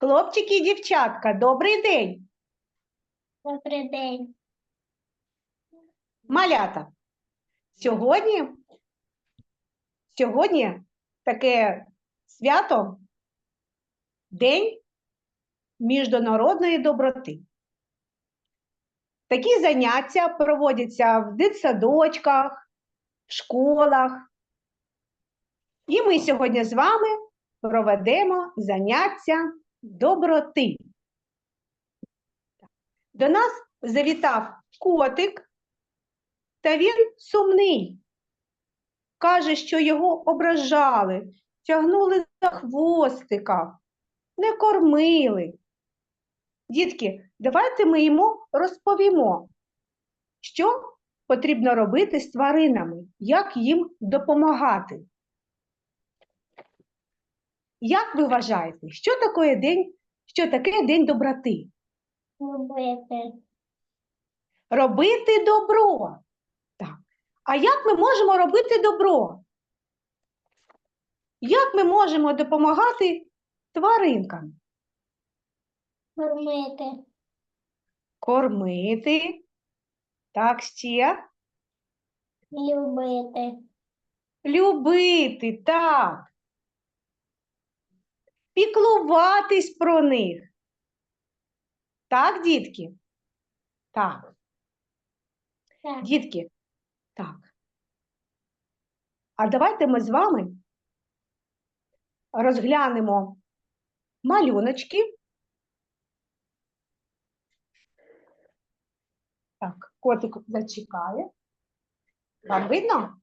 Хлопчики і дівчатка, добрий день. Добрий день. Малята. Сьогодні, сьогодні таке свято День міжнародної доброти. Такі заняття проводяться в дитсадочках, в школах. І ми сьогодні з вами проведемо заняття доброти. До нас завітав котик, та він сумний. Каже, що його ображали, тягнули за хвостика, не кормили. Дітки, давайте ми йому розповімо, що потрібно робити з тваринами, як їм допомагати. Як ви вважаєте, що таке день, що таке день доброти? Любити. Робити добро. Так. А як ми можемо робити добро? Як ми можемо допомагати тваринкам? Кормити. Кормити. Так, ще. Любити. Любити, так. Піклуватись про них. Так, дітки? Так. Так. Дітки, так. А давайте ми з вами розглянемо малюночки. Так, котик зачекає. Вам видно?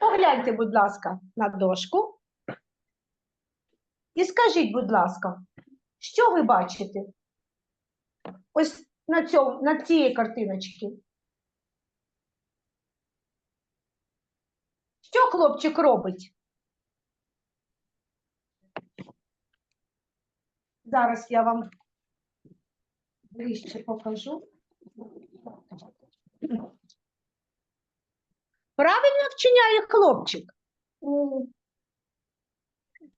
Погляньте, будь ласка, на дошку. І скажіть, будь ласка, що ви бачите? Ось на, цьому, на цій картиночці. Що хлопчик робить? Зараз я вам ближче покажу. Правильно вчиняє хлопчик?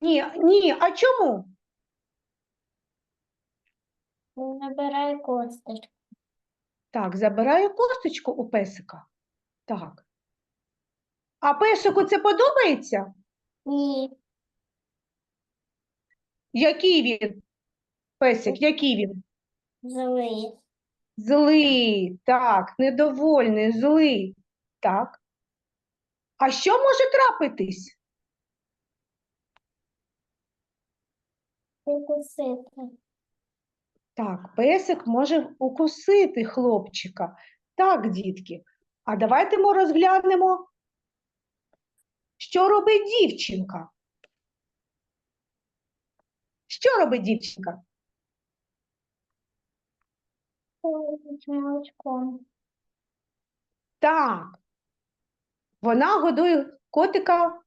Ні. Ні, а чому? Набирай косточку. Так, забираю косточку у песика. Так. А песику це подобається? Ні. Який він? Песик, який він? Злий. Злий, так, недовольний, злий. Так. А що може трапитись? Укусити. Так, песик може укусити хлопчика. Так, дітки. А давайте ми розглянемо, що робить дівчинка. Що робить дівчинка? Полить молочком. Так. Вона годує котика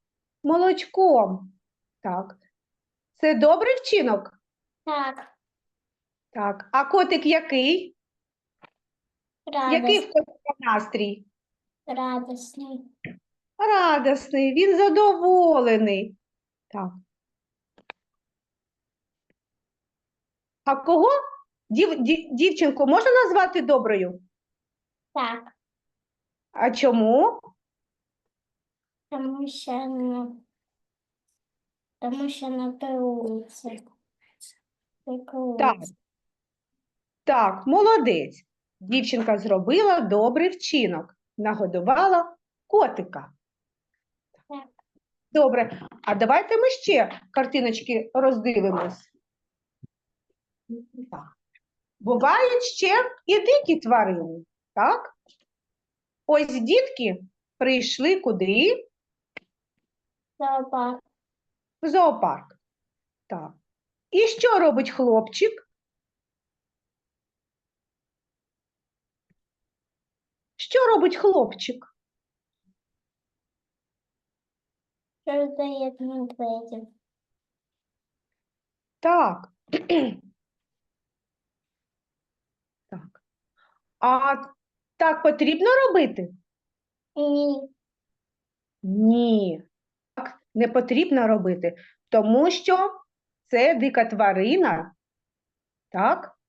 молочком. Так. Це добрий вчинок? Так. Так. А котик який? Який Радость. в котика настрій? Радісний. Радісний, він задоволений. Так. А кого? Дів, ді- дівчинку можна назвати доброю? Так. А чому? Тому що ну, тому що на пилується. Піклується. Так, молодець. Дівчинка зробила добрий вчинок, нагодувала котика. Так. Добре, а давайте ми ще картиночки роздивимось. Так. Бувають ще і дикі тварини, так? Ось дітки прийшли куди? Зоопарк. В зоопарк. Так. І що робить хлопчик? Що робить хлопчик? Медведів. Так. Так. А так потрібно робити? Ні. Ні. Не потрібно робити, тому що це дика тварина, так?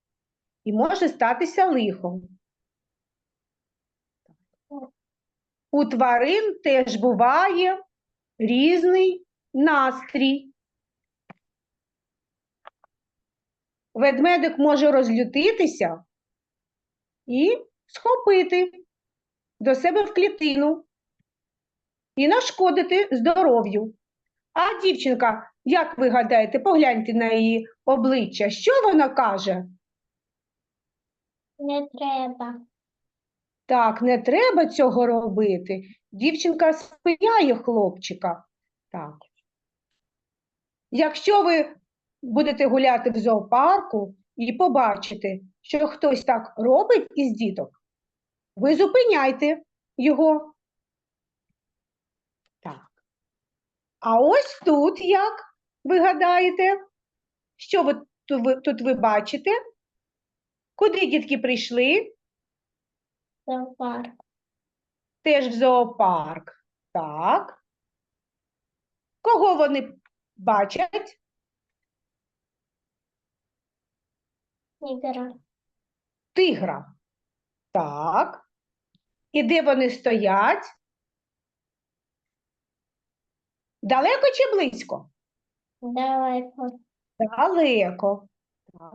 І може статися лихом. У тварин теж буває різний настрій. Ведмедик може розлютитися і схопити до себе в клітину і нашкодити здоров'ю. А дівчинка, як ви гадаєте, погляньте на її обличчя, що вона каже? Не треба. Так, не треба цього робити. Дівчинка спиняє хлопчика. Так. Якщо ви будете гуляти в зоопарку і побачите, що хтось так робить із діток, ви зупиняйте його. Так. А ось тут як ви гадаєте, що ви тут ви, бачите? Куди дітки прийшли? Зоопарк. Теж в зоопарк. Так. Кого вони бачать? Ігра. Тигра. Так. І де вони стоять? Далеко чи близько? Далеко. Далеко. Так.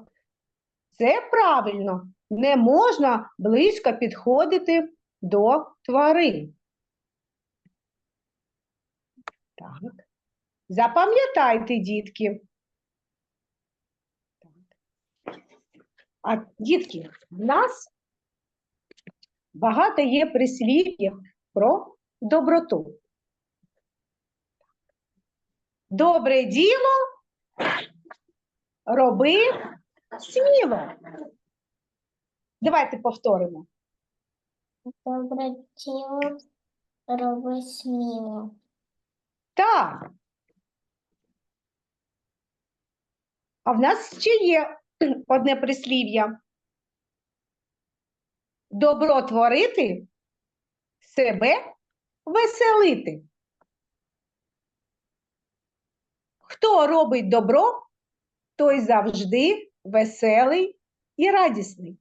Це правильно. Не можна близько підходити до тварин. Так. Запам'ятайте, дітки. Так. А дітки, в нас багато є прислів'їв про доброту. Добре діло роби сміло. Давайте повторимо. Добре тіло роби сміло. Так. А в нас ще є одне прислів'я. Добро творити, себе веселити. Хто робить добро, той завжди веселий і радісний.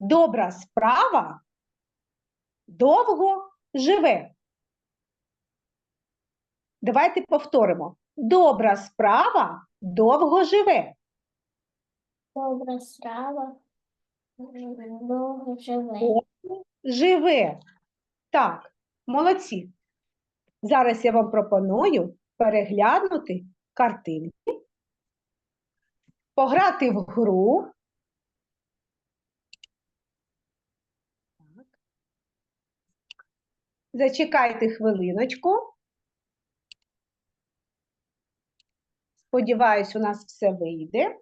Добра справа довго живе. Давайте повторимо. Добра справа довго живе. Добра страва довго живе. Живе. Так, молодці. Зараз я вам пропоную переглянути картинки, пограти в гру. Зачекайте хвилиночку. Сподіваюсь, у нас все вийде.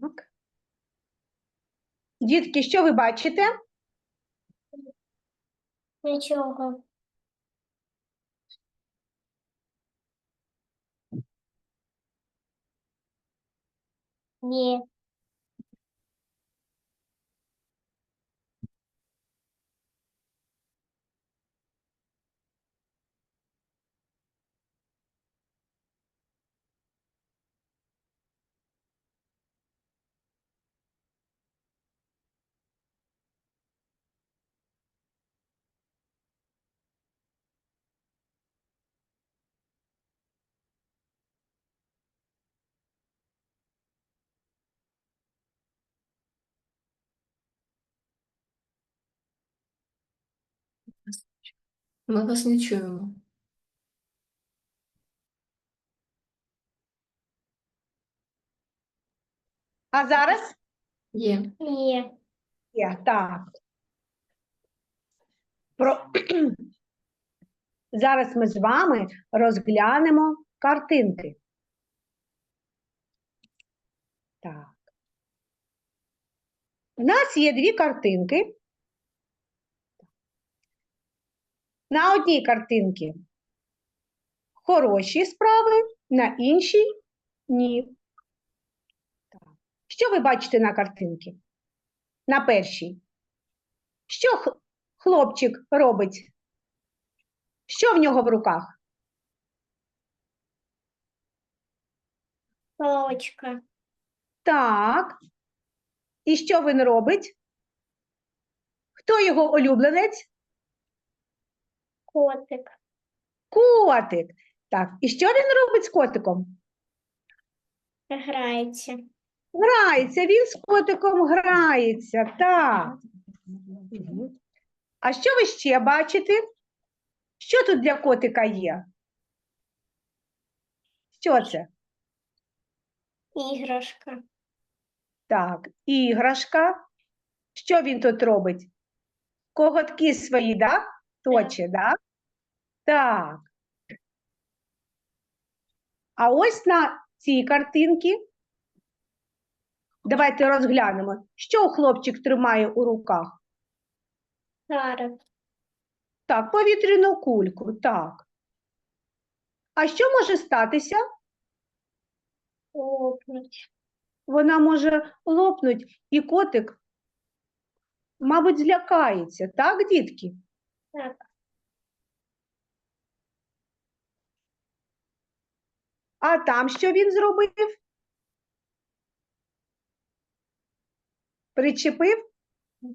Так. Дітки, що ви бачите? Нічого. Є. Ми вас не чуємо. А зараз? Є. Є. Є, так. Про... Зараз ми з вами розглянемо картинки. Так. У нас є дві картинки. На одній картинці хороші справи, на іншій ні. Так. Що ви бачите на картинці? На першій? Що хлопчик робить? Що в нього в руках? Палочка. Так. І що він робить? Хто його улюбленець? Котик. Котик. Так. І що він робить з котиком? Грається. Грається, він з котиком грається. Так. А що ви ще бачите? Що тут для котика є? Що це? Іграшка. Так, іграшка. Що він тут робить? Коготки свої, да? Точить, да? Так. А ось на цій картинці. Давайте розглянемо, що хлопчик тримає у руках. Шарик. Так, повітряну кульку, так. А що може статися? Лопнуть. Вона може лопнути, і котик, мабуть, злякається, так, дітки? Так. А там що він зробив? Причепив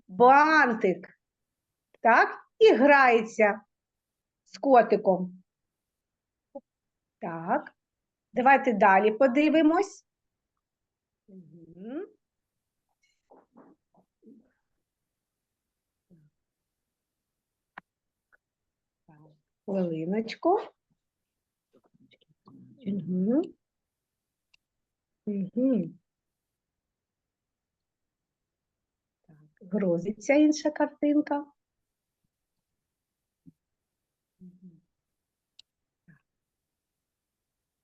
бантик, так? І грається з котиком. Так. Давайте далі подивимось. Так, Хвилиночку. Мгм. Мгм. Так, грузиться інша картинка.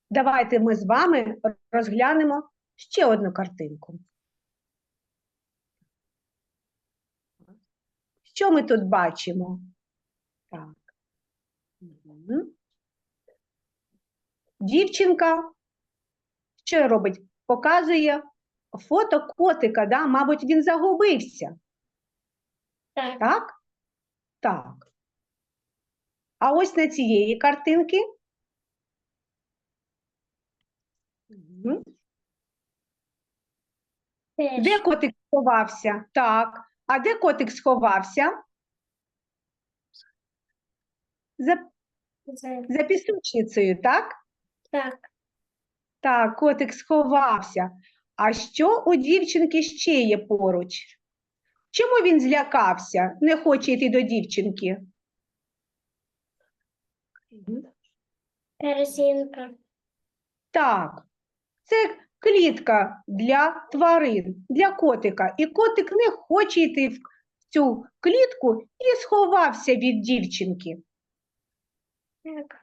Давайте ми з вами розглянемо ще одну картинку. Що ми тут бачимо? Так. Мгм. Дівчинка що робить? Показує фото котика, да? мабуть, він загубився, Так. так? Так. А ось на цієї картинки. Теж. Де котик сховався? Так. А де котик сховався? За- за пісочницею, так? Так. Так, котик сховався. А що у дівчинки ще є поруч? Чому він злякався, не хоче йти до дівчинки? Мгм. Так, це клітка для тварин, для котика. І котик не хоче йти в цю клітку і сховався від дівчинки. Так.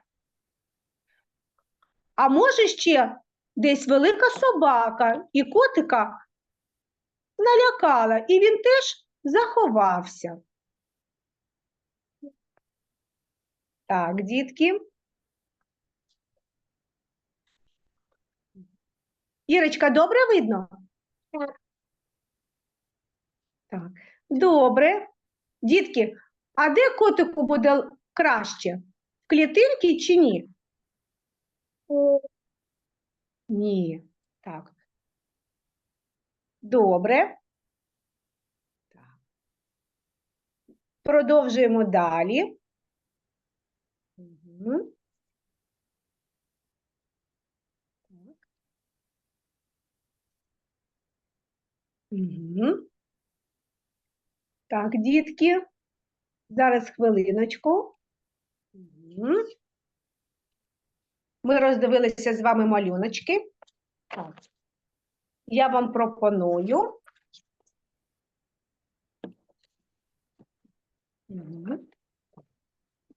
А може ще десь велика собака і котика налякала, і він теж заховався. Так, дітки. Ірочка, добре видно? Так. Так, добре. Дітки, а де котику буде краще? В клітинці чи ні? Ні. Так. Добре. Продовжуємо далі. Так. Мгм. Так, дітки. Зараз хвилиночку. Мгм. Ми роздивилися з вами малюночки. Я вам пропоную.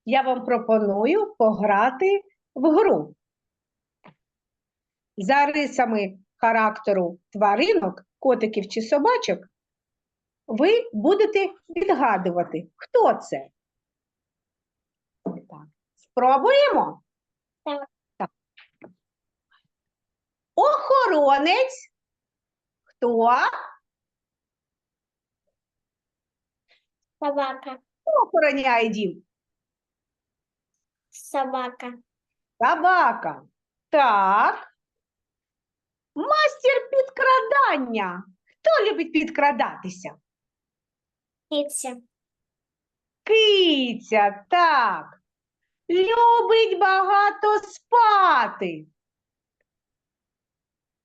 Я вам пропоную пограти в гру. За рисами характеру тваринок, котиків чи собачок, ви будете відгадувати, хто це. Спробуємо? Так. Охоронець. Хто? Собака. Хто охороняє дім? Собака. Собака. Так. Мастер підкрадання. Хто любить підкрадатися? Птиця. Киця, так. Любить багато спати.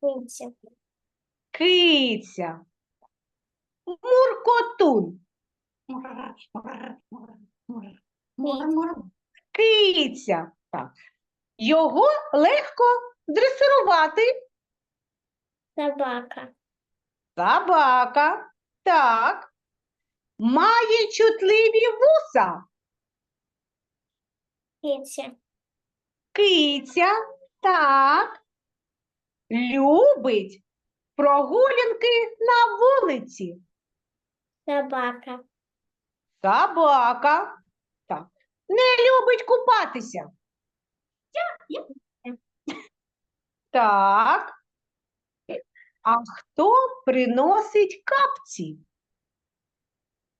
Птиця. Киця. Муркотун. Киця. Так. Його легко дресирувати. Собака. Собака. Так. Має чутливі вуса. Птиця. Киця. Так. Любить прогулянки на вулиці. Собака. Собака. Так. Не любить купатися. Так. А хто приносить капці?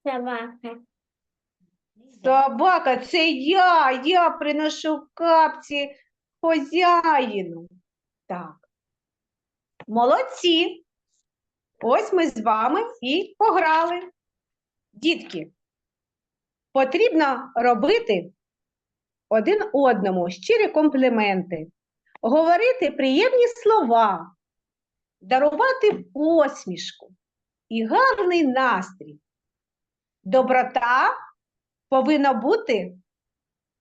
Собака. Собака, це я, я приношу капці хазяїну. Так. Молодці. Ось ми з вами і пограли. Дітки, потрібно робити один одному щирі компліменти, говорити приємні слова, дарувати посмішку і гарний настрій. Доброта повинна бути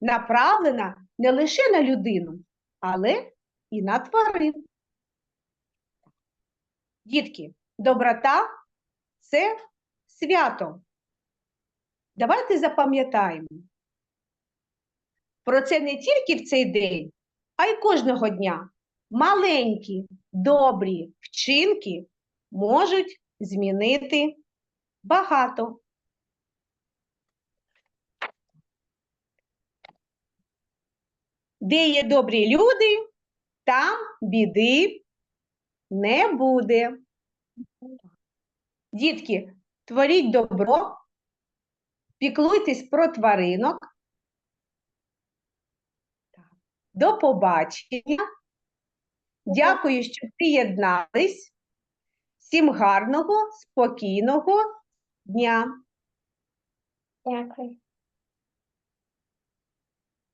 направлена не лише на людину, але і на тварин. Дітки, доброта це свято. Давайте запам'ятаємо. Про це не тільки в цей день, а й кожного дня. Маленькі, добрі вчинки можуть змінити багато. Де є добрі люди, там біди не буде. Дітки, творіть добро, піклуйтесь про тваринок. До побачення. Дякую, що приєднались. Всім гарного, спокійного дня. Дякую.